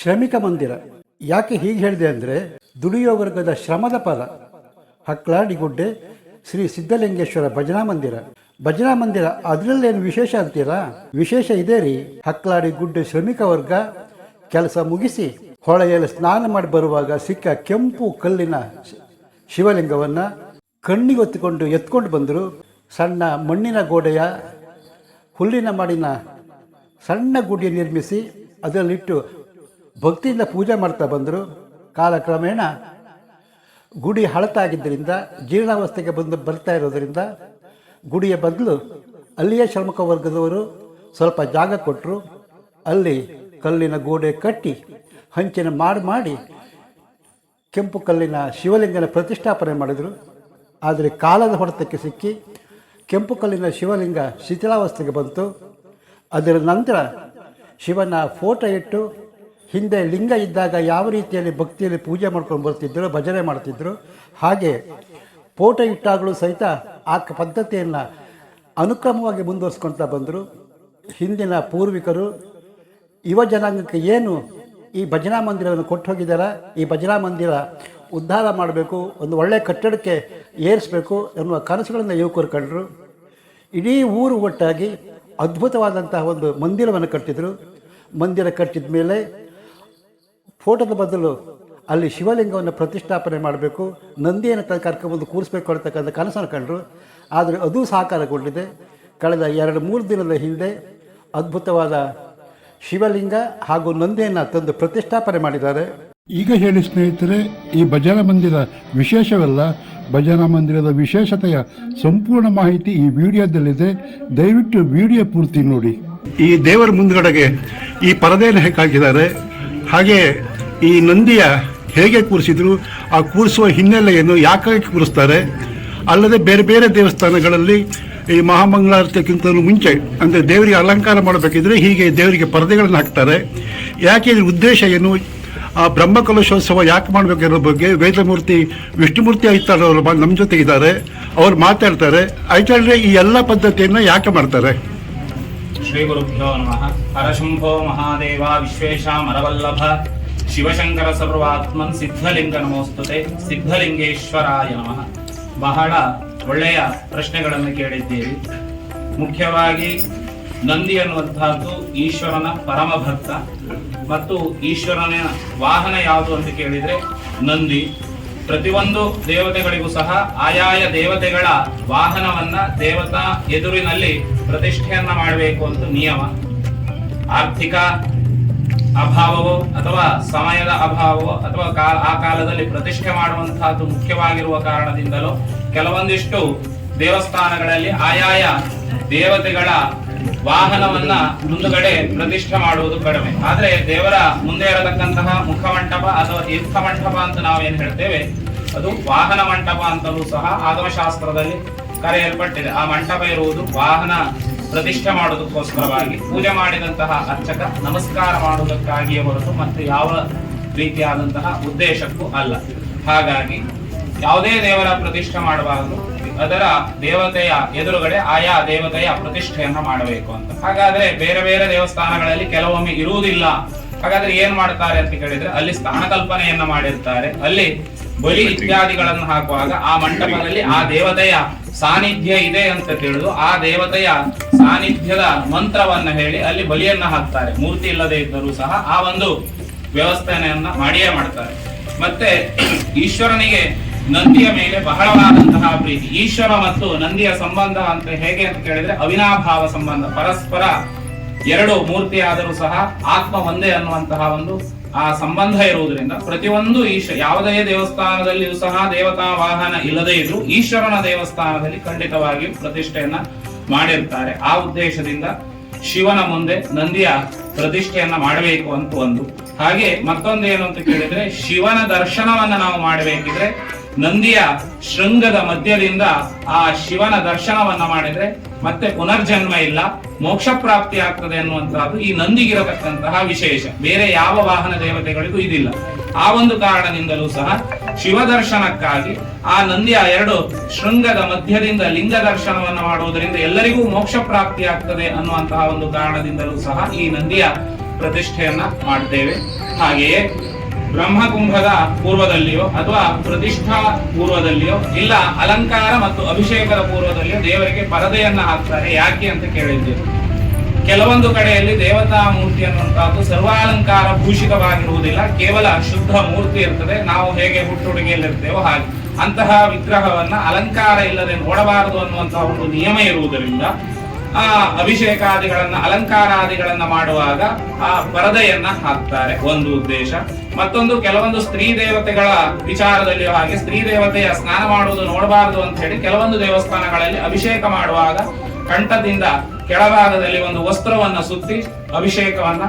ಶ್ರಮಿಕ ಮಂದಿರ. ಯಾಕೆ ಹೀಗೆ ಹೇಳಿದೆ ಅಂದರೆ ದುಡಿಯೋ ವರ್ಗದ ಶ್ರಮದ ಪದ. ಹಕ್ಲಾಡಿಗುಡ್ಡೆ ಶ್ರೀ ಸಿದ್ಧಲಿಂಗೇಶ್ವರ ಭಜನಾ ಮಂದಿರ. ಭಜನಾ ಮಂದಿರ ಅದರಲ್ಲೇನು ವಿಶೇಷ ಅಂತೀರಾ? ವಿಶೇಷ ಇದೆ ರೀ. ಹಕ್ಲಾಡಿ ಗುಡ್ಡೆ ಶ್ರಮಿಕ ವರ್ಗ ಕೆಲಸ ಮುಗಿಸಿ ಹೊಳೆಯಲ್ಲಿ ಸ್ನಾನ ಮಾಡಿ ಬರುವಾಗ ಸಿಕ್ಕ ಕೆಂಪು ಕಲ್ಲಿನ ಶಿವಲಿಂಗವನ್ನು ಕಣ್ಣಿಗೆ ಕಣ್ಣಿಗೊತ್ತಿಕೊಂಡು ಎತ್ಕೊಂಡು ಬಂದರು ಸಣ್ಣ ಮಣ್ಣಿನ ಗೋಡೆಯ ಹುಲ್ಲಿನ ಮಾಡಿನ ಸಣ್ಣ ಗುಡಿ ನಿರ್ಮಿಸಿ ಅದರಲ್ಲಿಟ್ಟು ಭಕ್ತಿಯಿಂದ ಪೂಜೆ ಮಾಡ್ತಾ ಬಂದರು. ಕಾಲಕ್ರಮೇಣ ಗುಡಿ ಹಳತಾಗಿದ್ದರಿಂದ, ಜೀರ್ಣಾವಸ್ಥೆಗೆ ಬಂದು ಬರ್ತಾ ಇರೋದರಿಂದ ಗುಡಿಯ ಬದಲು ಅಲ್ಲಿಯೇ ಶ್ರಮಿಕ ವರ್ಗದವರು ಸ್ವಲ್ಪ ಜಾಗ ಕೊಟ್ಟರು ಅಲ್ಲಿ ಕಲ್ಲಿನ ಗೋಡೆ ಕಟ್ಟಿ, ಹಂಚಿನ ಮಾಡಿ ಮಾಡಿ ಕೆಂಪು ಕಲ್ಲಿನ ಶಿವಲಿಂಗನ ಪ್ರತಿಷ್ಠಾಪನೆ ಮಾಡಿದರು. ಆದರೆ ಕಾಲದ ಹೊಡೆತಕ್ಕೆ ಸಿಕ್ಕಿ ಕೆಂಪು ಕಲ್ಲಿನ ಶಿವಲಿಂಗ ಶಿಥಿಲಾವಸ್ಥೆಗೆ ಬಂತು. ಅದರ ನಂತರ ಶಿವನ ಫೋಟೋ ಇಟ್ಟು ಹಿಂದೆ ಲಿಂಗ ಇದ್ದಾಗ ಯಾವ ರೀತಿಯಲ್ಲಿ ಭಕ್ತಿಯಲ್ಲಿ ಪೂಜೆ ಮಾಡ್ಕೊಂಡು ಬರ್ತಿದ್ದರು ಭಜನೆ ಮಾಡ್ತಿದ್ದರು ಹಾಗೆ ಫೋಟೋ ಇಟ್ಟಾಗಲೂ ಸಹಿತ ಆ ಪದ್ಧತಿಯನ್ನು ಅನುಕ್ರಮವಾಗಿ ಮುಂದುವರಿಸ್ಕೊಳ್ತಾ ಬಂದರು. ಹಿಂದಿನ ಪೂರ್ವಿಕರು, ಯುವ ಜನಾಂಗಕ್ಕೆ ಏನು ಈ ಭಜನಾ ಮಂದಿರವನ್ನು ಕೊಟ್ಟು ಹೋಗಿದ್ದಾರೆ ಈ ಭಜನಾ ಮಂದಿರ ಉದ್ಧಾರ ಮಾಡಬೇಕು, ಒಂದು ಒಳ್ಳೆಯ ಕಟ್ಟಡಕ್ಕೆ ಏರಿಸಬೇಕು ಎನ್ನುವ ಕನಸುಗಳನ್ನು ಯುವಕರು ಕಂಡರು. ಇಡೀ ಊರು ಒಟ್ಟಾಗಿ ಅದ್ಭುತವಾದಂತಹ ಒಂದು ಮಂದಿರವನ್ನು ಕಟ್ಟಿದರು. ಮಂದಿರ ಕಟ್ಟಿದ ಮೇಲೆ ಫೋಟೋದ ಬದಲು ಅಲ್ಲಿ ಶಿವಲಿಂಗವನ್ನು ಪ್ರತಿಷ್ಠಾಪನೆ ಮಾಡಬೇಕು ನಂದಿಯನ್ನು ತ ಕರ್ಕೊಂಬಂದು ಕೂರಿಸ್ಬೇಕು ಅಂತಕ್ಕಂಥ ಕನಸನ್ನು ಕಂಡರು. ಆದರೆ ಅದು ಸಾಕಾರಗೊಂಡಿದೆ. ಕಳೆದ ಎರಡು ಮೂರು ದಿನದ ಹಿಂದೆ ಅದ್ಭುತವಾದ ಶಿವಲಿಂಗ ಹಾಗೂ ನಂದಿಯನ್ನು ತಂದು ಪ್ರತಿಷ್ಠಾಪನೆ ಮಾಡಿದ್ದಾರೆ. ಈಗ ಹೇಳಿ ಸ್ನೇಹಿತರೆ ಈ ಭಜನಾ ಮಂದಿರ ವಿಶೇಷವಲ್ಲ ಭಜನಾ ಮಂದಿರದ ವಿಶೇಷತೆಯ ಸಂಪೂರ್ಣ ಮಾಹಿತಿ ಈ ವಿಡಿಯೋದಲ್ಲಿದೆ. ದಯವಿಟ್ಟು ವಿಡಿಯೋ ಪೂರ್ತಿ ನೋಡಿ. ಈ ದೇವರ ಮುಂದ್ಗಡೆಗೆ ಈ ಪರದೆಯನ್ನು ಹೇಗೆ ಹಾಕಿದ್ದಾರೆ. ಹಾಗೆ ಈ ನಂದಿಯ ಹೇಗೆ ಕೂರಿಸಿದ್ರು, ಆ ಕೂರಿಸುವ ಹಿನ್ನೆಲೆಯನ್ನು ಯಾಕಾಗಿ ಕೂರಿಸ್ತಾರೆ? ಅಲ್ಲದೆ ಬೇರೆ ಬೇರೆ ದೇವಸ್ಥಾನಗಳಲ್ಲಿ ಈ ಮಹಾಮಂಗಳಾರತಿಗಿಂತ ಮುಂಚೆ, ಅಂದರೆ ದೇವರಿಗೆ ಅಲಂಕಾರ ಮಾಡಬೇಕಿದ್ರೆ ಹೀಗೆ ದೇವರಿಗೆ ಪರದೆಗಳನ್ನು ಹಾಕ್ತಾರೆ. ಯಾಕೆ ಇದ್ರ ಉದ್ದೇಶ ಏನು? ಆ ಬ್ರಹ್ಮಕಲಶೋತ್ಸವ ಯಾಕೆ ಮಾಡಬೇಕಿರೋ ಬಗ್ಗೆ ವೇದಮೂರ್ತಿ ವಿಷ್ಣುಮೂರ್ತಿ ಆಯ್ತಾರ ಅವರು ನಮ್ಮ ಜೊತೆ ಇದ್ದಾರೆ. ಅವ್ರು ಮಾತಾಡ್ತಾರೆ. ಆಯ್ತಾದ್ರೆ ಈ ಎಲ್ಲ ಪದ್ಧತಿಯನ್ನು ಯಾಕೆ ಮಾಡ್ತಾರೆ? ಶ್ರೀ ಗುರುಭ್ಯೋ ನಮಃ. ಹರಶುಂಭೋ ಮಹಾದೇವ ವಿಶ್ವೇಶಾಮರವಲ್ಲಭ ಶಿವಶಂಕರ ಸರ್ವಾತ್ಮನ್ ಸಿದ್ಧಲಿಂಗ ನಮೋಸ್ತುತೆ. ಸಿದ್ಧಲಿಂಗೇಶ್ವರಾಯ ನಮಃ. ಬಹಳ ಒಳ್ಳೆಯ ಪ್ರಶ್ನೆಗಳನ್ನು ಕೇಳಿದ್ದೀರಿ. ಮುಖ್ಯವಾಗಿ ನಂದಿ ಅನ್ನುವಂತಹದ್ದು ಈಶ್ವರನ ಪರಮ ಭಕ್ತ. ಮತ್ತು ಈಶ್ವರನ ವಾಹನ ಯಾವುದು ಅಂತ ಕೇಳಿದ್ರೆ ನಂದಿ. ಪ್ರತಿಯೊಂದು ದೇವತೆಗಳಿಗೂ ಸಹ ಆಯಾಯ ದೇವತೆಗಳ ವಾಹನವನ್ನ ದೇವತಾ ಎದುರಿನಲ್ಲಿ ಪ್ರತಿಷ್ಠೆಯನ್ನ ಮಾಡಬೇಕು ಅಂತ ನಿಯಮ. ಆರ್ಥಿಕ ಅಭಾವವೋ ಅಥವಾ ಸಮಯದ ಅಭಾವವೋ ಅಥವಾ ಕಾಲ, ಆ ಕಾಲದಲ್ಲಿ ಪ್ರತಿಷ್ಠೆ ಮಾಡುವಂತಹದ್ದು ಮುಖ್ಯವಾಗಿರುವ ಕಾರಣದಿಂದಲೋ ಕೆಲವೊಂದಿಷ್ಟು ದೇವಸ್ಥಾನಗಳಲ್ಲಿ ಆಯಾಯ ದೇವತೆಗಳ ವಾಹನವನ್ನ ಮುಂದುಗಡೆ ಪ್ರತಿಷ್ಠೆ ಮಾಡುವುದು ಕಡಿಮೆ. ಆದ್ರೆ ದೇವರ ಮುಂದೆ ಇರತಕ್ಕಂತಹ ಮುಖಮಂಟಪ ಅಥವಾ ತೀರ್ಥ ಮಂಟಪ ಅಂತ ನಾವೇನ್ ಹೇಳ್ತೇವೆ, ಅದು ವಾಹನ ಮಂಟಪ ಅಂತಲೂ ಸಹ ಆಗಮಶಾಸ್ತ್ರದಲ್ಲಿ ಕರೆಯಲ್ಪಟ್ಟಿದೆ. ಆ ಮಂಟಪ ಇರುವುದು ವಾಹನ ಪ್ರತಿಷ್ಠೆ ಮಾಡುವುದಕ್ಕೋಸ್ಕರವಾಗಿ ಪೂಜೆ ಮಾಡಿದಂತಹ ಅರ್ಚಕ ನಮಸ್ಕಾರ ಮಾಡುವುದಕ್ಕಾಗಿಯೇ ಹೊರತು ಮತ್ತೆ ಯಾವ ರೀತಿಯಾದಂತಹ ಉದ್ದೇಶಕ್ಕೂ ಅಲ್ಲ. ಹಾಗಾಗಿ ಯಾವುದೇ ದೇವರ ಪ್ರತಿಷ್ಠೆ ಮಾಡುವಾಗಲೂ ಅದರ ದೇವತೆಯ ಎದುರುಗಡೆ ಆಯಾ ದೇವತೆಯ ಪ್ರತಿಷ್ಠೆಯನ್ನು ಮಾಡಬೇಕು ಅಂತ. ಹಾಗಾದ್ರೆ ಬೇರೆ ಬೇರೆ ದೇವಸ್ಥಾನಗಳಲ್ಲಿ ಕೆಲವೊಮ್ಮೆ ಇರುವುದಿಲ್ಲ. ಹಾಗಾದ್ರೆ ಏನ್ ಮಾಡ್ತಾರೆ ಅಂತ ಕೇಳಿದ್ರೆ ಅಲ್ಲಿ ಸ್ಥಾನ ಕಲ್ಪನೆಯನ್ನ ಮಾಡಿರ್ತಾರೆ. ಅಲ್ಲಿ ಬಲಿ ಇತ್ಯಾದಿಗಳನ್ನು ಹಾಕುವಾಗ ಆ ಮಂಟಪದಲ್ಲಿ ಆ ದೇವತೆಯ ಸಾನ್ನಿಧ್ಯ ಇದೆ ಅಂತ ತಿಳಿದು ಆ ದೇವತೆಯ ಸಾನ್ನಿಧ್ಯದ ಮಂತ್ರವನ್ನ ಹೇಳಿ ಅಲ್ಲಿ ಬಲಿಯನ್ನ ಹಾಕ್ತಾರೆ. ಮೂರ್ತಿ ಇಲ್ಲದೆ ಇದ್ದರೂ ಸಹ ಆ ಒಂದು ವ್ಯವಸ್ಥೆಯನ್ನ ಮಾಡಿಯೇ ಮಾಡ್ತಾರೆ. ಮತ್ತೆ ಈಶ್ವರನಿಗೆ ನಂದಿಯ ಮೇಲೆ ಬಹಳವಾದಂತಹ ಪ್ರೀತಿ. ಈಶ್ವರ ಮತ್ತು ನಂದಿಯ ಸಂಬಂಧ ಅಂತ ಹೇಗೆ ಅಂತ ಕೇಳಿದ್ರೆ ಅವಿನಾಭಾವ ಸಂಬಂಧ, ಪರಸ್ಪರ ಎರಡು ಮೂರ್ತಿ ಆದರೂ ಸಹ ಆತ್ಮ ಒಂದೇ ಅನ್ನುವಂತಹ ಒಂದು ಆ ಸಂಬಂಧ ಇರುವುದರಿಂದ ಪ್ರತಿಯೊಂದು ಈಶ ಯಾವುದೇ ದೇವಸ್ಥಾನದಲ್ಲಿಯೂ ಸಹ ದೇವತಾ ವಾಹನ ಇಲ್ಲದೇ ಇದ್ರು ಈಶ್ವರನ ದೇವಸ್ಥಾನದಲ್ಲಿ ಖಂಡಿತವಾಗಿ ಪ್ರತಿಷ್ಠೆಯನ್ನ ಮಾಡಿರ್ತಾರೆ. ಆ ಉದ್ದೇಶದಿಂದ ಶಿವನ ಮುಂದೆ ನಂದಿಯ ಪ್ರತಿಷ್ಠೆಯನ್ನ ಮಾಡಬೇಕು ಅಂತ ಒಂದು. ಹಾಗೆ ಮತ್ತೊಂದು ಏನು ಅಂತ ಕೇಳಿದ್ರೆ ಶಿವನ ದರ್ಶನವನ್ನ ನಾವು ಮಾಡಬೇಕಿದ್ರೆ ನಂದಿಯ ಶೃಂಗದ ಮಧ್ಯದಿಂದ ಆ ಶಿವನ ದರ್ಶನವನ್ನ ಮಾಡಿದ್ರೆ ಮತ್ತೆ ಪುನರ್ಜನ್ಮ ಇಲ್ಲ, ಮೋಕ್ಷ ಪ್ರಾಪ್ತಿ ಆಗ್ತದೆ ಅನ್ನುವಂತಹದ್ದು ಈ ನಂದಿಗಿರತಕ್ಕಂತಹ ವಿಶೇಷ. ಬೇರೆ ಯಾವ ವಾಹನ ದೇವತೆಗಳಿಗೂ ಇದಿಲ್ಲ. ಆ ಒಂದು ಕಾರಣದಿಂದಲೂ ಸಹ ಶಿವ ದರ್ಶನಕ್ಕಾಗಿ ಆ ನಂದಿಯ ಎರಡು ಶೃಂಗದ ಮಧ್ಯದಿಂದ ಲಿಂಗ ದರ್ಶನವನ್ನು ಮಾಡುವುದರಿಂದ ಎಲ್ಲರಿಗೂ ಮೋಕ್ಷ ಪ್ರಾಪ್ತಿ ಆಗ್ತದೆ ಅನ್ನುವಂತಹ ಒಂದು ಕಾರಣದಿಂದಲೂ ಸಹ ಈ ನಂದಿಯ ಪ್ರತಿಷ್ಠೆಯನ್ನ ಮಾಡ್ತೇವೆ. ಹಾಗೆಯೇ ಬ್ರಹ್ಮಕುಂಭದ ಪೂರ್ವದಲ್ಲಿಯೋ ಅಥವಾ ಪ್ರತಿಷ್ಠಾ ಪೂರ್ವದಲ್ಲಿಯೋ, ಇಲ್ಲ ಅಲಂಕಾರ ಮತ್ತು ಅಭಿಷೇಕದ ಪೂರ್ವದಲ್ಲಿಯೋ ದೇವರಿಗೆ ಪರದೆಯನ್ನ ಹಾಕ್ತಾರೆ. ಯಾಕೆ ಅಂತ ಕೇಳಿದ್ದೆ ಕೆಲವೊಂದು ಕಡೆಯಲ್ಲಿ ದೇವತಾ ಮೂರ್ತಿ ಅನ್ನುವಂತಹದ್ದು ಸರ್ವಾಲಂಕಾರ ಭೂಷಿತವಾಗಿರುವುದಿಲ್ಲ, ಕೇವಲ ಶುದ್ಧ ಮೂರ್ತಿ ಇರ್ತದೆ. ನಾವು ಹೇಗೆ ಹುಟ್ಟುಡುಗೆಯಲ್ಲಿರ್ತೇವೋ ಹಾಗೆ. ಅಂತಹ ವಿಗ್ರಹವನ್ನ ಅಲಂಕಾರ ಇಲ್ಲದೆ ನೋಡಬಾರದು ಅನ್ನುವಂತಹ ಒಂದು ನಿಯಮ ಇರುವುದರಿಂದ ಆ ಅಭಿಷೇಕಾದಿಗಳನ್ನ, ಅಲಂಕಾರಾದಿಗಳನ್ನ ಮಾಡುವಾಗ ಆ ಪರದೆಯನ್ನ ಹಾಕ್ತಾರೆ. ಒಂದು ಉದ್ದೇಶ. ಮತ್ತೊಂದು ಕೆಲವೊಂದು ಸ್ತ್ರೀ ದೇವತೆಗಳ ವಿಚಾರದಲ್ಲಿ ಹಾಗೆ ಸ್ತ್ರೀ ದೇವತೆಯ ಸ್ನಾನ ಮಾಡುವುದು ನೋಡಬಾರದು ಅಂತ ಹೇಳಿ ಕೆಲವೊಂದು ದೇವಸ್ಥಾನಗಳಲ್ಲಿ ಅಭಿಷೇಕ ಮಾಡುವಾಗ ಕಂಠದಿಂದ ಕೆಳಭಾಗದಲ್ಲಿ ಒಂದು ವಸ್ತ್ರವನ್ನ ಸುತ್ತಿ ಅಭಿಷೇಕವನ್ನ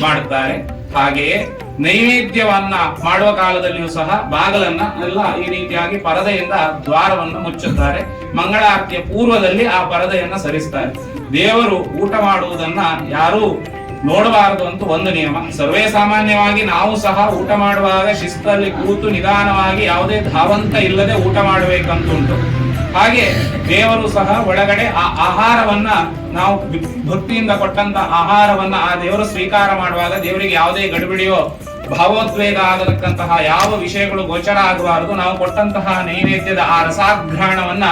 ಮಾಡುತ್ತಾರೆ. ಹಾಗೆಯೇ ನೈವೇದ್ಯವನ್ನ ಮಾಡುವ ಕಾಲದಲ್ಲಿಯೂ ಸಹ ಬಾಗಲನ್ನ ಎಲ್ಲ ಈ ರೀತಿಯಾಗಿ ಪರದೆಯಿಂದ ದ್ವಾರವನ್ನು ಮುಚ್ಚುತ್ತಾರೆ. ಮಂಗಳಾರತಿಯ ಪೂರ್ವದಲ್ಲಿ ಆ ಪರದೆಯನ್ನ ಸರಿಸ್ತಾರೆ. ದೇವರು ಊಟ ಮಾಡುವುದನ್ನ ಯಾರೂ ನೋಡಬಾರದು ಅಂತ ಒಂದು ನಿಯಮ. ಸರ್ವೇ ಸಾಮಾನ್ಯವಾಗಿ ನಾವು ಸಹ ಊಟ ಮಾಡುವಾಗ ಶಿಸ್ತಲ್ಲಿ ಕೂತು ನಿಧಾನವಾಗಿ ಯಾವುದೇ ಧಾವಂತ ಇಲ್ಲದೆ ಊಟ ಮಾಡಬೇಕಂತುಂಟು. ಹಾಗೆ ದೇವರು ಸಹ ಒಳಗಡೆ ಆ ಆಹಾರವನ್ನ ನಾವು ಭಕ್ತಿಯಿಂದ ಕೊಟ್ಟಂತ ಆಹಾರವನ್ನ ಆ ದೇವರು ಸ್ವೀಕಾರ ಮಾಡುವಾಗ ದೇವರಿಗೆ ಯಾವುದೇ ಗಡಿಬಿಡಿಯೋ ಭಾವೋದ್ವೇಗ ಆಗತಕ್ಕಂತಹ ಯಾವ ವಿಷಯಗಳು ಗೋಚರ ಆಗಬಾರದು, ನಾವು ಕೊಟ್ಟಂತಹ ನೈವೇದ್ಯದ ಆ ರಸಾಗ್ರಹಣವನ್ನ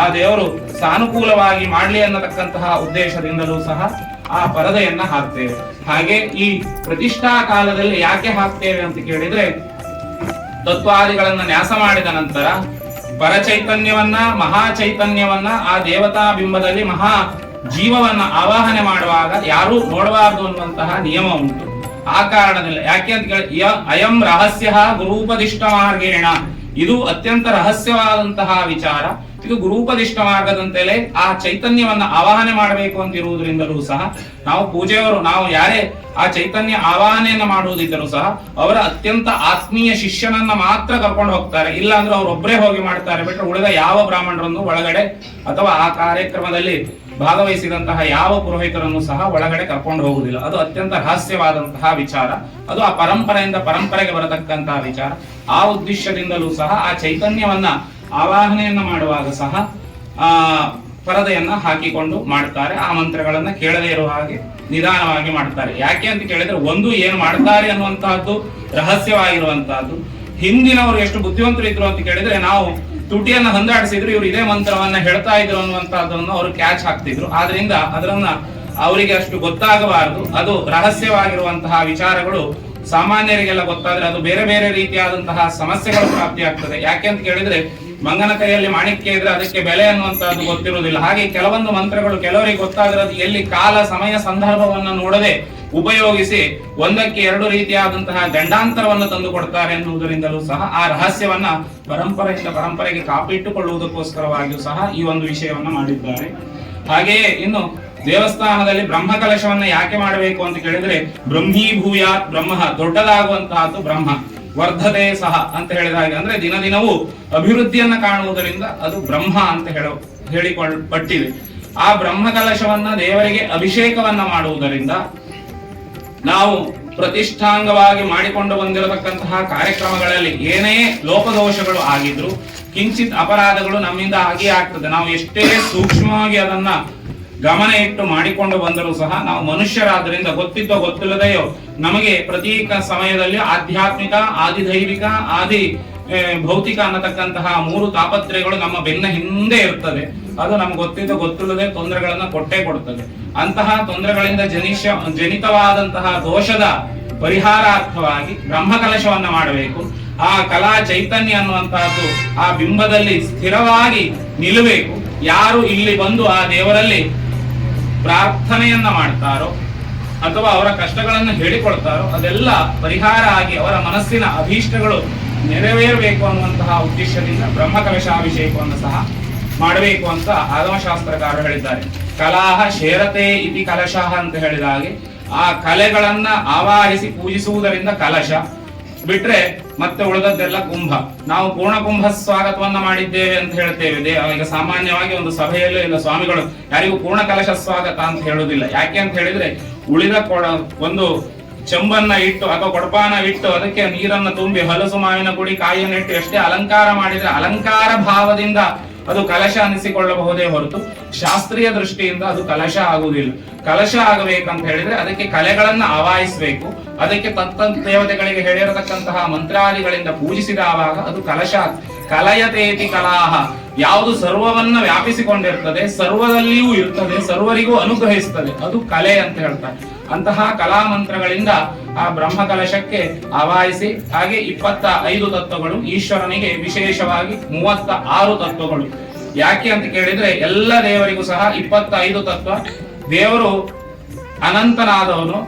ಆ ದೇವರು ಸಾನುಕೂಲವಾಗಿ ಮಾಡ್ಲಿ ಅನ್ನತಕ್ಕಂತಹ ಉದ್ದೇಶದಿಂದಲೂ ಸಹ ಆ ಪರದೆಯನ್ನ ಹಾಕ್ತೇವೆ. ಹಾಗೆ ಈ ಪ್ರತಿಷ್ಠಾ ಕಾಲದಲ್ಲಿ ಯಾಕೆ ಹಾಕ್ತೇವೆ ಅಂತ ಕೇಳಿದ್ರೆ ತತ್ವಾದಿಗಳನ್ನ ನ್ಯಾಸ ಮಾಡಿದ ನಂತರ ಪರಚೈತನ್ಯವನ್ನ, ಮಹಾ ಚೈತನ್ಯವನ್ನ, ಆ ದೇವತಾ ಬಿಂಬದಲ್ಲಿ ಮಹಾ ಜೀವವನ್ನ ಆವಾಹನೆ ಮಾಡುವಾಗ ಯಾರೂ ನೋಡಬಾರದು ಅನ್ನುವಂತಹ ನಿಯಮ ಉಂಟು. ಆ ಕಾರಣದಲ್ಲಿ ಯಾಕೆ ಅಂತ ಕೇಳಿ ಅಯಂ ರಹಸ್ಯ ಗುರೂಪದಿಷ್ಟ ಮಾರ್ಗೇಣ. ಇದು ಅತ್ಯಂತ ರಹಸ್ಯವಾದಂತಹ ವಿಚಾರ. ಇದು ಗುರುಪದಿಷ್ಟ ಮಾರ್ಗದಂತೆಲೆ ಆ ಚೈತನ್ಯವನ್ನ ಆವಾಹನೆ ಮಾಡಬೇಕು ಅಂತ ಇರುವುದರಿಂದಲೂ ಸಹ ನಾವು ಪೂಜೆಯವರು, ನಾವು ಯಾರೇ ಆ ಚೈತನ್ಯ ಆವಾಹನೆಯನ್ನ ಮಾಡುವುದಿದ್ದರೂ ಸಹ ಅವರ ಅತ್ಯಂತ ಆತ್ಮೀಯ ಶಿಷ್ಯನನ್ನ ಮಾತ್ರ ಕರ್ಕೊಂಡು ಹೋಗ್ತಾರೆ. ಇಲ್ಲ ಅಂದ್ರೆ ಒಬ್ಬರೇ ಹೋಗಿ ಮಾಡ್ತಾರೆ. ಬಿಟ್ಟರೆ ಉಳಿದ ಯಾವ ಬ್ರಾಹ್ಮಣರನ್ನು ಒಳಗಡೆ ಅಥವಾ ಆ ಕಾರ್ಯಕ್ರಮದಲ್ಲಿ ಭಾಗವಹಿಸಿದಂತಹ ಯಾವ ಪುರೋಹಿತರನ್ನು ಸಹ ಒಳಗಡೆ ಕರ್ಕೊಂಡು ಹೋಗುವುದಿಲ್ಲ. ಅದು ಅತ್ಯಂತ ರಹಸ್ಯವಾದಂತಹ ವಿಚಾರ. ಅದು ಆ ಪರಂಪರೆಯಿಂದ ಪರಂಪರೆಗೆ ಬರತಕ್ಕಂತಹ ವಿಚಾರ. ಆ ಉದ್ದೇಶದಿಂದಲೂ ಸಹ ಆ ಚೈತನ್ಯವನ್ನ ಆವಾಹನೆಯನ್ನ ಮಾಡುವಾಗ ಸಹ, ಆ, ಪರದೆಯನ್ನ ಹಾಕಿಕೊಂಡು ಮಾಡ್ತಾರೆ ಆ ಮಂತ್ರಗಳನ್ನ ಕೇಳದೇ ಇರುವ ಹಾಗೆ ನಿಧಾನವಾಗಿ ಮಾಡ್ತಾರೆ ಯಾಕೆ ಅಂತ ಕೇಳಿದ್ರೆ, ಒಂದು ಏನು ಮಾಡ್ತಾರೆ ಅನ್ನುವಂತಹದ್ದು, ರಹಸ್ಯವಾಗಿರುವಂತಹದ್ದು. ಹಿಂದಿನವರು ಎಷ್ಟು ಬುದ್ಧಿವಂತರು ಇದ್ರು ಅಂತ ಕೇಳಿದ್ರೆ, ನಾವು ತುಟಿಯನ್ನ ಹೊಂದಾಡಿಸಿದ್ರು, ಇವರು ಇದೇ ಮಂತ್ರವನ್ನ ಹೇಳ್ತಾ ಇದ್ರು ಅನ್ನುವಂತಹದ್ದನ್ನು ಅವರು ಕ್ಯಾಚ್ ಹಾಕ್ತಿದ್ರು. ಆದ್ರಿಂದ ಅದರನ್ನ ಅವರಿಗೆ ಅಷ್ಟು ಗೊತ್ತಾಗಬಾರದು. ಅದು ರಹಸ್ಯವಾಗಿರುವಂತಹ ವಿಚಾರಗಳು ಸಾಮಾನ್ಯರಿಗೆಲ್ಲ ಗೊತ್ತಾದ್ರೆ ಅದು ಬೇರೆ ಬೇರೆ ರೀತಿಯಾದಂತಹ ಸಮಸ್ಯೆಗಳು ಪ್ರಾಪ್ತಿ ಆಗ್ತದೆ ಯಾಕೆ ಅಂತ ಕೇಳಿದ್ರೆ ಮಂಗನ ಕೈಯಲ್ಲಿ ಮಾಣಿಕ್ಯ ಇದ್ರೆ ಅದಕ್ಕೆ ಬೆಲೆ ಅನ್ನುವಂತಹದ್ದು ಗೊತ್ತಿರುವುದಿಲ್ಲ. ಹಾಗೆ ಕೆಲವೊಂದು ಮಂತ್ರಗಳು ಕೆಲವರಿಗೆ ಗೊತ್ತಾಗಿರೋದು ಎಲ್ಲಿ ಕಾಲ, ಸಮಯ, ಸಂದರ್ಭವನ್ನು ನೋಡದೆ ಉಪಯೋಗಿಸಿ ಒಂದಕ್ಕೆ ಎರಡು ರೀತಿಯಾದಂತಹ ದಂಡಾಂತರವನ್ನು ತಂದು ಕೊಡ್ತಾರೆ ಎನ್ನುವುದರಿಂದಲೂ ಸಹ ಆ ರಹಸ್ಯವನ್ನ ಪರಂಪರೆಯಿಂದ ಪರಂಪರೆಗೆ ಕಾಪಿಟ್ಟುಕೊಳ್ಳುವುದಕ್ಕೋಸ್ಕರವಾಗಿಯೂ ಸಹ ಈ ಒಂದು ವಿಷಯವನ್ನ ಮಾಡಿದ್ದಾರೆ. ಹಾಗೆಯೇ ಇನ್ನು ದೇವಸ್ಥಾನದಲ್ಲಿ ಬ್ರಹ್ಮ ಕಲಶವನ್ನ ಯಾಕೆ ಮಾಡಬೇಕು ಅಂತ ಕೇಳಿದ್ರೆ ಬ್ರಹ್ಮೀಭೂಯಾತ್ ಬ್ರಹ್ಮ, ದೊಡ್ಡದಾಗುವಂತಹದ್ದು ಬ್ರಹ್ಮ. ವರ್ಧತೆ ಸಹ ಅಂತ ಹೇಳಿದ ಹಾಗೆ ಅಂದ್ರೆ ದಿನ ದಿನವೂ ಅಭಿವೃದ್ಧಿಯನ್ನ ಕಾಣುವುದರಿಂದ ಅದು ಬ್ರಹ್ಮ ಅಂತ ಹೇಳ ಹೇಳಿಕೊಳ್ಳಲ್ಪಟ್ಟಿದೆ ಆ ಬ್ರಹ್ಮ ಕಲಶವನ್ನ ದೇವರಿಗೆ ಅಭಿಷೇಕವನ್ನ ಮಾಡುವುದರಿಂದ ನಾವು ಪ್ರತಿಷ್ಠಾಂಗವಾಗಿ ಮಾಡಿಕೊಂಡು ಬಂದಿರತಕ್ಕಂತಹ ಕಾರ್ಯಕ್ರಮಗಳಲ್ಲಿ ಏನೇ ಲೋಪದೋಷಗಳು ಆಗಿದ್ರು, ಕಿಂಚಿತ್ ಅಪರಾಧಗಳು ನಮ್ಮಿಂದ ಆಗಿ ಆಗ್ತದೆ. ನಾವು ಎಷ್ಟೇ ಸೂಕ್ಷ್ಮವಾಗಿ ಅದನ್ನ ಗಮನ ಇಟ್ಟು ಮಾಡಿಕೊಂಡು ಬಂದರೂ ಸಹ ನಾವು ಮನುಷ್ಯರಾದ್ರಿಂದ ಗೊತ್ತಿದ್ದ ಗೊತ್ತಿಲ್ಲದೆಯೋ ನಮಗೆ ಪ್ರತಿ ಸಮಯದಲ್ಲಿ ಆಧ್ಯಾತ್ಮಿಕ, ಆದಿದೈವಿಕ, ಆದಿ ಭೌತಿಕ ಅನ್ನತಕ್ಕಂತಹ ಮೂರು ತಾಪತ್ರಯಗಳು ನಮ್ಮ ಬೆನ್ನ ಹಿಂದೆ ಇರ್ತದೆ. ಅದು ನಮ್ಗೆ ಗೊತ್ತಿದ್ದ ಗೊತ್ತಿಲ್ಲದೆ ತೊಂದರೆಗಳನ್ನ ಕೊಟ್ಟೇ ಕೊಡುತ್ತದೆ ಅಂತಹ ತೊಂದರೆಗಳಿಂದ ಜನಿಷ ಜನಿತವಾದಂತಹ ದೋಷದ ಪರಿಹಾರಾರ್ಥವಾಗಿ ಬ್ರಹ್ಮ ಕಲಶವನ್ನ ಮಾಡಬೇಕು. ಆ ಕಲಾ ಚೈತನ್ಯ ಅನ್ನುವಂತಹದ್ದು ಆ ಬಿಂಬದಲ್ಲಿ ಸ್ಥಿರವಾಗಿ ನಿಲ್ಲಬೇಕು. ಯಾರು ಇಲ್ಲಿ ಬಂದು ಆ ದೇವರಲ್ಲಿ ಪ್ರಾರ್ಥನೆಯನ್ನ ಮಾಡ್ತಾರೋ ಅಥವಾ ಅವರ ಕಷ್ಟಗಳನ್ನು ಹೇಳಿಕೊಳ್ತಾರೋ ಅದೆಲ್ಲ ಪರಿಹಾರ ಆಗಿ ಅವರ ಮನಸ್ಸಿನ ಅಭೀಷ್ಟಗಳು ನೆರವೇರಬೇಕು ಅನ್ನುವಂತಹ ಉದ್ದೇಶದಿಂದ ಬ್ರಹ್ಮ ಕಲಶಾಭಿಷೇಕವನ್ನು ಸಹ ಮಾಡಬೇಕು ಅಂತ ಆಗಮಶಾಸ್ತ್ರಕಾರರು ಹೇಳಿದ್ದಾರೆ ಕಲಾಹ ಶೇರತೆ ಇತಿ ಕಲಶ ಅಂತ ಹೇಳಿದ ಹಾಗೆ ಆ ಕಲೆಗಳನ್ನ ಆವಾಹಿಸಿ ಪೂಜಿಸುವುದರಿಂದ ಕಲಶ ಬಿಟ್ರೆ ಮತ್ತೆ ಉಳಿದದ್ದೆಲ್ಲ ಕುಂಭ. ನಾವು ಪೂರ್ಣ ಕುಂಭ ಸ್ವಾಗತವನ್ನ ಮಾಡಿದ್ದೇವೆ ಅಂತ ಹೇಳ್ತೇವೆ. ಈಗ ಸಾಮಾನ್ಯವಾಗಿ ಒಂದು ಸಭೆಯಲ್ಲಿ ಇಲ್ಲ, ಸ್ವಾಮಿಗಳು ಯಾರಿಗೂ ಪೂರ್ಣ ಕಲಶ ಸ್ವಾಗತ ಅಂತ ಹೇಳುದಿಲ್ಲ ಯಾಕೆ ಅಂತ ಹೇಳಿದ್ರೆ ಉಳಿದ ಕೊಡ ಒಂದು ಚೆಂಬನ್ನ ಇಟ್ಟು ಅಥವಾ ಕೊಡಪಾನ ಇಟ್ಟು ಅದಕ್ಕೆ ನೀರನ್ನ ತುಂಬಿ ಹಲಸು ಮಾವಿನ ಗುಡಿ ಕಾಯಿಯನ್ನು ಇಟ್ಟು ಎಷ್ಟೇ ಅಲಂಕಾರ ಮಾಡಿದ್ರೆ ಅಲಂಕಾರ ಭಾವದಿಂದ ಅದು ಕಲಶ ಅನಿಸಿಕೊಳ್ಳಬಹುದೇ ಹೊರತು ಶಾಸ್ತ್ರೀಯ ದೃಷ್ಟಿಯಿಂದ ಅದು ಕಲಶ ಆಗುವುದಿಲ್ಲ. ಕಲಶ ಆಗಬೇಕಂತ ಹೇಳಿದ್ರೆ ಅದಕ್ಕೆ ಕಲೆಗಳನ್ನ ಆವಾಹಿಸಬೇಕು. ಅದಕ್ಕೆ ತತ್ತ ದೇವತೆಗಳಿಗೆ ಹೇಳಿರತಕ್ಕಂತಹ ಮಂತ್ರಾದಿಗಳಿಂದ ಪೂಜಿಸಿದಾವಾಗ ಅದು ಕಲಶ ಕಲಯತೇತಿ ಕಲಾಹ. ಯಾವುದು ಸರ್ವವನ್ನ ವ್ಯಾಪಿಸಿಕೊಂಡಿರ್ತದೆ, ಸರ್ವದಲ್ಲಿಯೂ ಇರ್ತದೆ, ಸರ್ವರಿಗೂ ಅನುಗ್ರಹಿಸ್ತದೆ, ಅದು ಕಲೆ ಅಂತ ಹೇಳ್ತಾರೆ. ಅಂತಹ ಕಲಾಮಂತ್ರಗಳಿಂದ ಆ ಬ್ರಹ್ಮ ಕಲಶಕ್ಕೆ ಹಾಗೆ ಇಪ್ಪತ್ತ ಐದು ತತ್ವಗಳು ಈಶ್ವರನಿಗೆ ವಿಶೇಷವಾಗಿ ಮೂವತ್ತ ಆರು ತತ್ವಗಳು. ಯಾಕೆ ಅಂತ ಕೇಳಿದ್ರೆ, ಎಲ್ಲ ದೇವರಿಗೂ ಸಹ ಇಪ್ಪತ್ತ ಐದು ತತ್ವ. ದೇವರು ಅನಂತನಾದವನು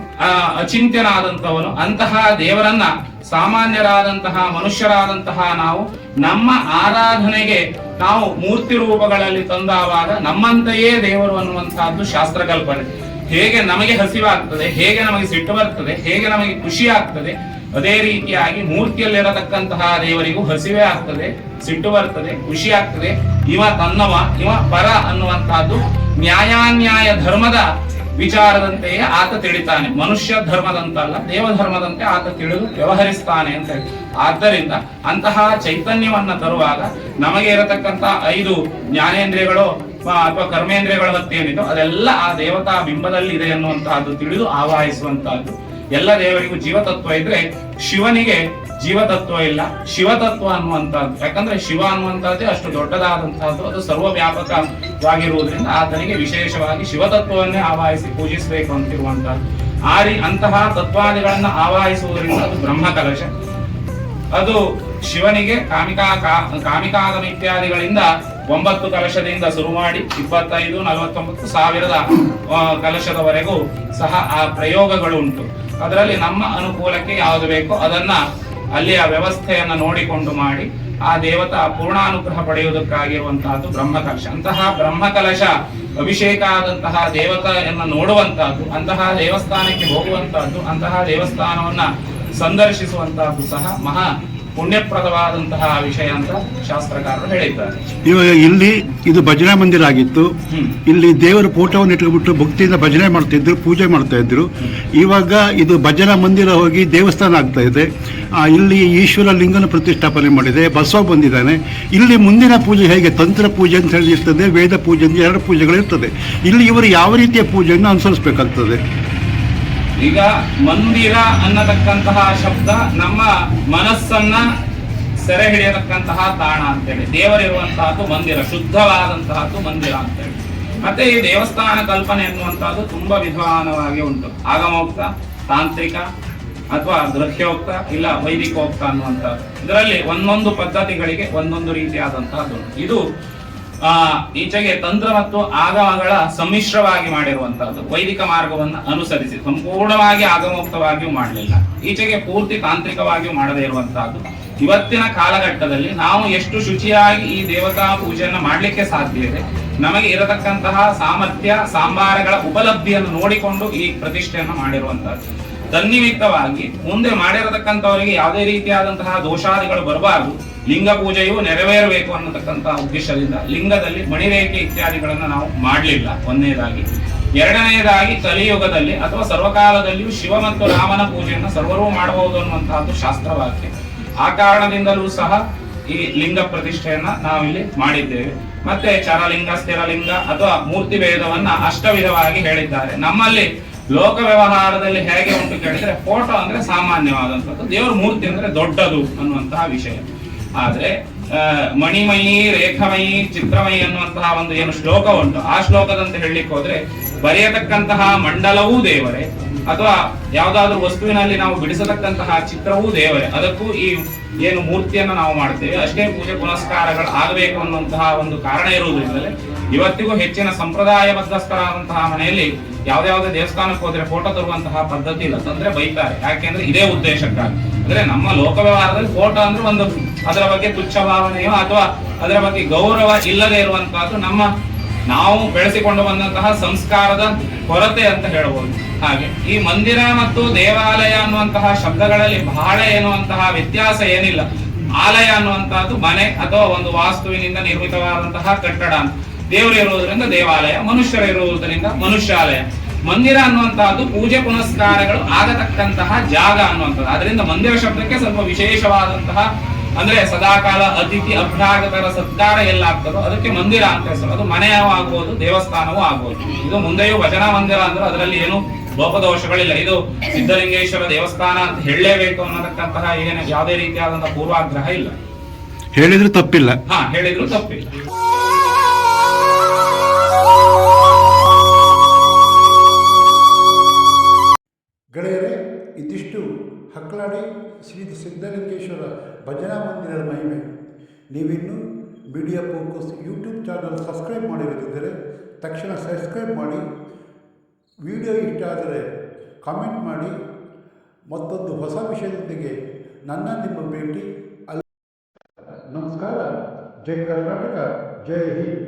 ಅಚಿಂತ್ಯನಾದಂತವನು ಅಂತಹ ದೇವರನ್ನ ಸಾಮಾನ್ಯರಾದಂತಹ, ಮನುಷ್ಯರಾದಂತಹ ನಾವು, ನಮ್ಮ ಆರಾಧನೆಗೆ ನಾವು ಮೂರ್ತಿ ರೂಪಗಳಲ್ಲಿ ತಂದಾವಾಗ ನಮ್ಮಂತೆಯೇ ದೇವರು ಅನ್ನುವಂತಹದ್ದು ಶಾಸ್ತ್ರ ಕಲ್ಪನೆ ಹೇಗೆ ನಮಗೆ ಹಸಿವಾಗ್ತದೆ ಹೇಗೆ ನಮಗೆ ಸಿಟ್ಟು ಬರ್ತದೆ, ಹೇಗೆ ನಮಗೆ ಖುಷಿ ಆಗ್ತದೆ, ಅದೇ ರೀತಿಯಾಗಿ ಮೂರ್ತಿಯಲ್ಲಿರತಕ್ಕಂತಹ ದೇವರಿಗೂ ಹಸಿವೆ ಆಗ್ತದೆ, ಸಿಟ್ಟು ಬರ್ತದೆ, ಖುಷಿ ಆಗ್ತದೆ. ಇವ ತನ್ನವ, ಇವ ಪರ ಅನ್ನುವಂತಹದ್ದು ನ್ಯಾಯಾನ್ಯಾಯ ಧರ್ಮದ ವಿಚಾರದಂತೆಯೇ ಆತ ತಿಳಿತಾನೆ. ಮನುಷ್ಯ ಧರ್ಮದಂತಲ್ಲ, ದೇವಧರ್ಮದಂತೆ ಆತ ತಿಳಿದು ವ್ಯವಹರಿಸ್ತಾನೆ ಅಂತ ಹೇಳಿ. ಆದ್ದರಿಂದ ಅಂತಹ ಚೈತನ್ಯವನ್ನ ತರುವಾಗ ನಮಗೆ ಇರತಕ್ಕಂತಹ ಐದು ಜ್ಞಾನೇಂದ್ರಿಯಗಳು ಅಥವಾ ಕರ್ಮೇಂದ್ರಿಯಗಳ ಹತ್ತೇನಿದೋ ಅದೆಲ್ಲ ಆ ದೇವತಾ ಬಿಂಬದಲ್ಲಿ ಇದೆ ಅನ್ನುವಂತಹದ್ದು ತಿಳಿದು ಆವಾಹಿಸುವಂತಹದ್ದು. ಎಲ್ಲ ದೇವರಿಗೂ ಜೀವತತ್ವ ಇದ್ರೆ ಶಿವನಿಗೆ ಜೀವತತ್ವ ಇಲ್ಲ, ಶಿವತತ್ವ ಅನ್ನುವಂಥದ್ದು ಯಾಕಂದ್ರೆ ಶಿವ ಅನ್ನುವಂಥದ್ದೇ ಅಷ್ಟು ದೊಡ್ಡದಾದಂತಹದ್ದು. ಅದು ಸರ್ವವ್ಯಾಪಕವಾಗಿರುವುದರಿಂದ ಆತನಿಗೆ ವಿಶೇಷವಾಗಿ ಶಿವತತ್ವವನ್ನೇ ಆವಾಹಿಸಿ ಪೂಜಿಸಬೇಕು ಅಂತಿರುವಂತಹದ್ದು. ಆ ರೀ ಅಂತಹ ತತ್ವಾದಿಗಳನ್ನ ಆವಾಹಿಸುವುದರಿಂದ ಅದು ಬ್ರಹ್ಮ ಕಲಶ ಅದು ಶಿವನಿಗೆ ಕಾಮಿಕಾ ಕಾಮಿಕಾಗಮ ಇತ್ಯಾದಿಗಳಿಂದ ಒಂಬತ್ತು ಕಲಶದಿಂದ ಶುರು ಮಾಡಿ ಇಪ್ಪತ್ತೈದು, ನಲವತ್ತೊಂಬತ್ತು ಸಾವಿರದ ಕಲಶದವರೆಗೂ ಸಹ ಆ ಪ್ರಯೋಗಗಳು ಉಂಟು. ಅದರಲ್ಲಿ ನಮ್ಮ ಅನುಕೂಲಕ್ಕೆ ಯಾವುದು ಬೇಕೋ ಅದನ್ನ ಅಲ್ಲಿಯ ವ್ಯವಸ್ಥೆಯನ್ನು ನೋಡಿಕೊಂಡು ಮಾಡಿ ಆ ದೇವತಾ ಪೂರ್ಣಾನುಗ್ರಹ ಪಡೆಯುವುದಕ್ಕಾಗಿರುವಂತಹದ್ದು ಬ್ರಹ್ಮಕಲಶ. ಅಂತಹ ಬ್ರಹ್ಮಕಲಶ ಅಭಿಷೇಕ ಆದಂತಹ ದೇವತೆಯನ್ನು ನೋಡುವಂತಹದ್ದು, ಅಂತಹ ದೇವಸ್ಥಾನಕ್ಕೆ ಹೋಗುವಂತಹದ್ದು, ಅಂತಹ ದೇವಸ್ಥಾನವನ್ನ ಸಂದರ್ಶಿಸುವಂತಹದ್ದು ಸಹ ಮಹಾ ಪುಣ್ಯಪ್ರದವಾದಂತಹ ವಿಷಯ ಅಂತ ಶಾಸ್ತ್ರಕಾರರು ಹೇಳಿದ್ದಾರೆ. ಇವಾಗ ಇಲ್ಲಿ ಇದು ಭಜನಾ ಮಂದಿರ ಆಗಿತ್ತು. ಇಲ್ಲಿ ದೇವರ ಫೋಟೋವನ್ನು ಇಟ್ಕೊಂಡ್ಬಿಟ್ಟು ಭಕ್ತಿಯಿಂದ ಭಜನೆ ಮಾಡ್ತಿದ್ರು ಪೂಜೆ ಮಾಡ್ತಾ ಇದ್ರು. ಇವಾಗ ಇದು ಭಜನಾ ಮಂದಿರ ಹೋಗಿ ದೇವಸ್ಥಾನ ಆಗ್ತಾ ಇದೆ. ಇಲ್ಲಿ ಈಶ್ವರ ಲಿಂಗನ ಪ್ರತಿಷ್ಠಾಪನೆ ಮಾಡಿದೆ ಬಸವ ಬಂದಿದ್ದಾನೆ. ಇಲ್ಲಿ ಮುಂದಿನ ಪೂಜೆ ಹೇಗೆ ತಂತ್ರ ಪೂಜೆ ಅಂತ ಹೇಳಿ ಇರ್ತದೆ ವೇದ ಪೂಜೆ ಅಂತ ಎರಡು ಪೂಜೆಗಳಿರ್ತದೆ ಇಲ್ಲಿ ಇವರು ಯಾವ ರೀತಿಯ ಪೂಜೆಯನ್ನು ಅನುಸರಿಸಬೇಕಾಗ್ತದೆ? ಈಗ ಮಂದಿರ ಅನ್ನತಕ್ಕಂತಹ ಶಬ್ದ ನಮ್ಮ ಮನಸ್ಸನ್ನ ಸೆರೆ ಹಿಡಿಯತಕ್ಕಂತಹ ತಾಣ ಅಂತೇಳಿ. ದೇವರಿರುವಂತಹದ್ದು ಮಂದಿರ, ಶುದ್ಧವಾದಂತಹದ್ದು ಮಂದಿರ ಅಂತೇಳಿ. ಮತ್ತೆ ಈ ದೇವಸ್ಥಾನ ಕಲ್ಪನೆ ಎನ್ನುವಂತಹದ್ದು ತುಂಬಾ ವಿಧಾನವಾಗಿ ಉಂಟು. ಆಗಮೋಕ್ತ, ತಾಂತ್ರಿಕ ಅಥವಾ ದೃಶ್ಯೋಕ್ತ ಇಲ್ಲ ವೈದಿಕೋಕ್ತ ಅನ್ನುವಂಥದ್ದು ಇದರಲ್ಲಿ ಒಂದೊಂದು ಪದ್ಧತಿಗಳಿಗೆ ಒಂದೊಂದು ರೀತಿಯಾದಂತಹದ್ದು. ಇದು ಆ, ಈಚೆಗೆ ತಂತ್ರ ಮತ್ತು ಆಗಮಗಳ ಸಮ್ಮಿಶ್ರವಾಗಿ ಮಾಡಿರುವಂತಹದ್ದು. ವೈದಿಕ ಮಾರ್ಗವನ್ನು ಅನುಸರಿಸಿ. ಸಂಪೂರ್ಣವಾಗಿ ಆಗಮುಕ್ತವಾಗಿಯೂ ಮಾಡಲಿಲ್ಲ. ಈಚೆಗೆ ಪೂರ್ತಿ ತಾಂತ್ರಿಕವಾಗಿಯೂ ಮಾಡದೇ ಇರುವಂತಹದ್ದು. ಇವತ್ತಿನ ಕಾಲಘಟ್ಟದಲ್ಲಿ ನಾವು ಎಷ್ಟು ಶುಚಿಯಾಗಿ ಈ ದೇವತಾ ಪೂಜೆಯನ್ನ ಮಾಡಲಿಕ್ಕೆ ಸಾಧ್ಯ ಇದೆ, ನಮಗೆ ಇರತಕ್ಕಂತಹ ಸಾಮರ್ಥ್ಯ, ಸಾಂಬಾರಗಳ ಉಪಲಬ್ಧಿಯನ್ನು ನೋಡಿಕೊಂಡು ಈ ಪ್ರತಿಷ್ಠೆಯನ್ನು ಮಾಡಿರುವಂತಹದ್ದು. ತನ್ನಿಮಿತ್ತವಾಗಿ ಮುಂದೆ ಮಾಡಿರತಕ್ಕಂಥವರಿಗೆ ಯಾವುದೇ ರೀತಿಯಾದಂತಹ ದೋಷಾದಿಗಳು ಬರಬಾರದು. ಲಿಂಗ ಪೂಜೆಯು ನೆರವೇರಬೇಕು ಅನ್ನತಕ್ಕಂತಹ ಉದ್ದೇಶದಿಂದ ಲಿಂಗದಲ್ಲಿ ಮಣಿರೇಖೆ ಇತ್ಯಾದಿಗಳನ್ನು ನಾವು ಮಾಡಲಿಲ್ಲ. ಒಂದನೇದಾಗಿ. ಎರಡನೆಯದಾಗಿ ಕಲಿಯುಗದಲ್ಲಿ ಅಥವಾ ಸರ್ವಕಾಲದಲ್ಲಿಯೂ ಶಿವ ಮತ್ತು ರಾಮನ ಪೂಜೆಯನ್ನು ಸರ್ವರೂ ಮಾಡಬಹುದು ಅನ್ನುವಂತಹದ್ದು ಶಾಸ್ತ್ರವಾಕ್ಯ. ಆ ಕಾರಣದಿಂದಲೂ ಸಹ ಈ ಲಿಂಗ ಪ್ರತಿಷ್ಠೆಯನ್ನ ನಾವಿಲ್ಲಿ ಮಾಡಿದ್ದೇವೆ. ಮತ್ತೆ ಚರಲಿಂಗ, ಸ್ಥಿರಲಿಂಗ ಅಥವಾ ಮೂರ್ತಿ ಭೇದವನ್ನ ಅಷ್ಟವಿಧವಾಗಿ ಹೇಳಿದ್ದಾರೆ. ನಮ್ಮಲ್ಲಿ ಲೋಕ ವ್ಯವಹಾರದಲ್ಲಿ ಹೇಗೆ ಉಂಟು ಕೇಳಿದ್ರೆ ಫೋಟೋ ಅಂದ್ರೆ ಸಾಮಾನ್ಯವಾದಂಥದ್ದು. ದೇವರ ಮೂರ್ತಿ ಅಂದ್ರೆ ದೊಡ್ಡದು ಅನ್ನುವಂತಹ ವಿಷಯ. ಆದ್ರೆ ಮಣಿಮಯಿ, ರೇಖಮಯಿ, ಚಿತ್ರಮಯಿ ಅನ್ನುವಂತಹ ಒಂದು ಏನು ಶ್ಲೋಕ ಉಂಟು, ಆ ಶ್ಲೋಕದಂತೆ ಹೇಳಲಿಕ್ಕೆ ಹೋದ್ರೆ, ಬರೆಯತಕ್ಕಂತಹ ಮಂಡಲವೂ ದೇವರೇ, ಅಥವಾ ಯಾವ್ದಾದ್ರು ವಸ್ತುವಿನಲ್ಲಿ ನಾವು ಬಿಡಿಸತಕ್ಕಂತಹ ಚಿತ್ರವೂ ದೇವರೇ, ಅದಕ್ಕೂ ಈ ಏನು ಮೂರ್ತಿಯನ್ನು ನಾವು ಮಾಡ್ತೇವೆ. ಅಷ್ಟೇ ಪೂಜೆ ಪುನಸ್ಕಾರಗಳು ಆಗಬೇಕು ಅನ್ನುವಂತಹ ಒಂದು ಕಾರಣ ಇರುವುದರಿಂದಲೇ ಇವತ್ತಿಗೂ ಹೆಚ್ಚಿನ ಸಂಪ್ರದಾಯಬದ್ಧಸ್ಥರಾದಂತಹ ಮನೆಯಲ್ಲಿ ಯಾವ್ದಾವ್ದೇ ದೇವಸ್ಥಾನಕ್ಕೆ ಹೋದ್ರೆ ಫೋಟೋ ತರುವಂತಹ ಪದ್ಧತಿ ಇಲ್ಲ. ತಂದ್ರೆ ಬೈತಾರೆ. ಯಾಕೆಂದ್ರೆ ಇದೇ ಉದ್ದೇಶಕ್ಕಾಗಿ. ಅಂದ್ರೆ ನಮ್ಮ ಲೋಕ ವ್ಯವಹಾರದಲ್ಲಿ ಫೋಟೋ ಅಂದ್ರೆ ಒಂದು ಅದರ ಬಗ್ಗೆ ತುಚ್ಛ ಭಾವನೆಯೋ ಅಥವಾ ಅದರ ಬಗ್ಗೆ ಗೌರವ ಇಲ್ಲದೆ ಇರುವಂತಹದ್ದು ನಮ್ಮ ನಾವು ಬೆಳೆಸಿಕೊಂಡು ಬಂದಂತಹ ಸಂಸ್ಕಾರದ ಕೊರತೆ ಅಂತ ಹೇಳಬಹುದು ಹಾಗೆ ಈ ಮಂದಿರ ಮತ್ತು ದೇವಾಲಯ ಅನ್ನುವಂತಹ ಶಬ್ದಗಳಲ್ಲಿ ಬಹಳ ಎನ್ನುವಂತಹ ವ್ಯತ್ಯಾಸ ಏನಿಲ್ಲ. ಆಲಯ ಅನ್ನುವಂತಹದ್ದು ಮನೆ ಅಥವಾ ಒಂದು ವಾಸ್ತುವಿನಿಂದ ನಿರ್ಮಿತವಾದಂತಹ ಕಟ್ಟಡ ಅಂತ. ದೇವರು ಇರುವುದರಿಂದ ದೇವಾಲಯ ಮನುಷ್ಯರು ಇರುವುದರಿಂದ ಮನುಷ್ಯಾಲಯ. ಮಂದಿರ ಅನ್ನುವಂತಹದ್ದು ಪೂಜೆ ಪುನಸ್ಕಾರಗಳು ಆಗತಕ್ಕಂತಹ ಜಾಗ ಅನ್ನುವಂಥದ್ದು. ಅದರಿಂದ ಮಂದಿರ ಶಬ್ದಕ್ಕೆ ಸ್ವಲ್ಪ ವಿಶೇಷವಾದಂತಹ ಅಂದ್ರೆ ಸದಾಕಾಲ ಅತಿಥಿ ಅಭ್ಯಾಗತರ ಸತ್ಕಾರ ಎಲ್ಲಾಗ್ತದೋ ಅದಕ್ಕೆ ಮಂದಿರ ಅಂತ ಹೆಸರು. ಅದು ಮನೆಯೂ ಆಗ್ಬೋದು ದೇವಸ್ಥಾನವೂ ಆಗ್ಬೋದು. ಇದು ಮುಂದೆಯೂ ವಚನ ಮಂದಿರ ಅಂದ್ರೆ ಅದರಲ್ಲಿ ಏನು ಲೋಪದೋಷಗಳಿಲ್ಲ. ಇದು ಸಿದ್ಧಲಿಂಗೇಶ್ವರ ದೇವಸ್ಥಾನ ಅಂತ ಹೇಳಲೇಬೇಕು ಅನ್ನತಕ್ಕಂತಹ ಏನ ಯಾವುದೇ ರೀತಿಯಾದಂತಹ ಪೂರ್ವಾಗ್ರಹ ಇಲ್ಲ. ಹೇಳಿದ್ರು ತಪ್ಪಿಲ್ಲ. ಹಾ ಹೇಳಿದ್ರು ತಪ್ಪಿಲ್ಲ. ಹಕ್ಕಲಾಡಿ ಶ್ರೀ ಸಿದ್ಧಲಿಂಗೇಶ್ವರ ಭಜನಾ ಮಂದಿರದ ಮಹಿಮೆ. ನೀವಿನ್ನು media focus YouTube channel subscribe ಮಾಡಿರದಿದ್ದರೆ ತಕ್ಷಣ ಸಬ್ಸ್ಕ್ರೈಬ್ ಮಾಡಿ. ವಿಡಿಯೋ ಇಷ್ಟ ಆದರೆ ಕಾಮೆಂಟ್ ಮಾಡಿ. ಮತ್ತೊಂದು ಹೊಸ ವಿಷಯದೊಂದಿಗೆ ನನ್ನ ನಿಮ್ಮ ಭೇಟಿ. ಅಲ್ಲ ನಮಸ್ಕಾರ. ಜೈ ಕರ್ನಾಟಕ. ಜೈ ಹಿಂದ್.